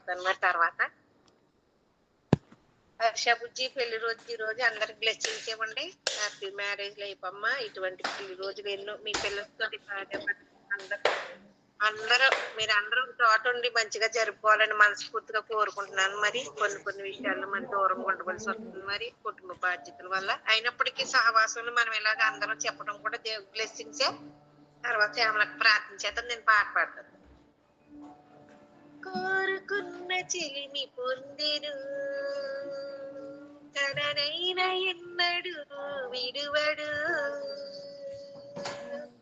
మాట్లాడతాను మరి తర్వాత. హర్ష బుజ్జి పెళ్ళి రోజు ఈ రోజు అందరికి బ్లెస్సింగ్స్ ఇవ్వండి హ్యాపీ మ్యారేజ్ లైఫ్ అమ్మ. ఇటువంటి పెళ్ళి రోజులు ఎన్నో మీ పిల్లలతో అందరూ అందరూ మీరు అందరూ తోట ఉండి మంచిగా జరుపుకోవాలని మనస్ఫూర్తిగా కోరుకుంటున్నాను. మరి కొన్ని కొన్ని విషయాల్లో మన దూరం ఉండవలసి వస్తుంది. మరి కుటుంబ బాధ్యతల వల్ల అయినప్పటికీ సహవాసంలో మనం ఇలాగ అందరం చెప్పడం కూడా దేవుడి బ్లెస్సింగ్సే తర్వాత ఏమలకు ప్రార్థించేద్దాం నేను పాట పాడతాను. కోరుకున్న చిలిమి పొందెను తననైన ఎన్నడు విడువడు.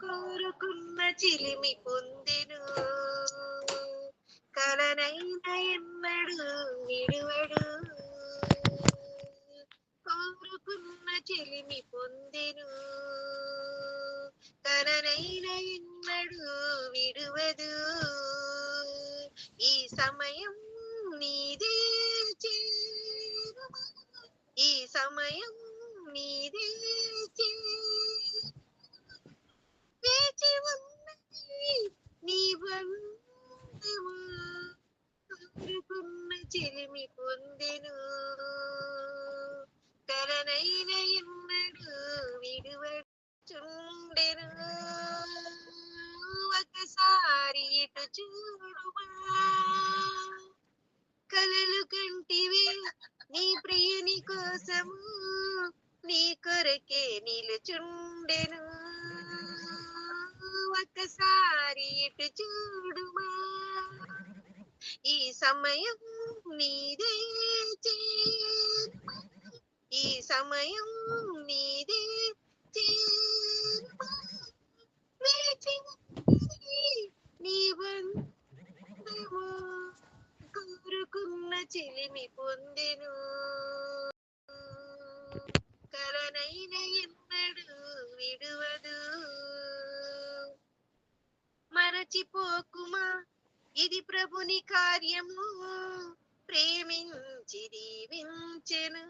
కోరుకున్న చిలిమి పొందెను కలనైన ఎన్నడు విడువడు. కోరుకున్న చెలిమి పొందెను కలనైన ఎన్నడు విడువదు. సమయం నీదే ఈ సమయం నీదే వేచి ఉన్నది నీ బంధము. కోరుకున్న పొందెను. కలనైన ఎన్నడు విడువచుండెను ఒకసారి ఇటు చూడుమా. నిలుచుండెను. ఒకసారి ఇటు చూడుమా. ఈ సమయం నీదే ఈ సమయం నీదే చేరుమా. కోరుకున్న చిలిమి పొందెను కలనైన ఎన్నడు విడువదు మరచిపోకుమా ఇది ప్రభుని కార్యము ప్రేమించి దీవించెను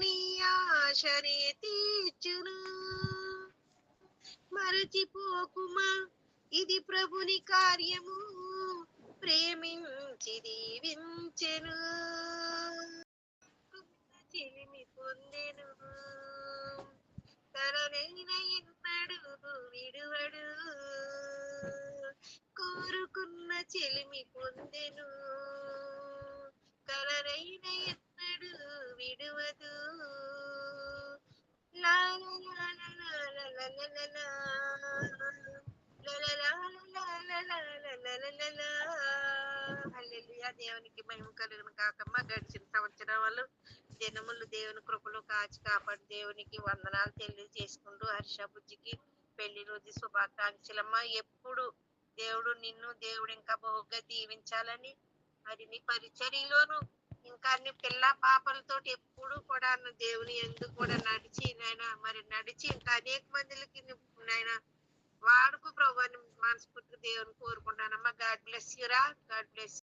నీ ఆశనే తీర్చును మరచిపోకుమా ఇది ప్రభుని కార్యము ప్రేమించి దీవించెను చెలిమి పొందెను అనుగ్రహింపడు విడువడు కోరుకున్న చెలిమి పొందెను కలరైన ఎత్తడు విడువదు దేవునికి మేము కలుగును కాకమ్మ గడిచిన సంవత్సరం వాళ్ళు దినములు దేవుని కృపలో కాచి కాపాడు. దేవునికి వందనాలు తెలియజేసుకుంటూ హర్ష బుజ్జికి పెళ్ళి రోజు శుభాకాంక్షలమ్మ. ఎప్పుడు దేవుడు నిన్ను దేవుడు ఇంకా బహుగా దీవించాలని మరి నీ పరిచర్యలోను ఇంకా అన్ని పిల్ల పాపలతో ఎప్పుడు కూడా దేవుని ఎందుకు కూడా నడిచి నాయన మరి నడిచి ఇంకా అనేక మందికి నాయన వాడుకు ప్రభు అని మనస్ఫూర్తిగా దేవుని కోరుకుంటానమ్మా గాడ్ బ్లెస్ యురా గాడ్ బ్లెస్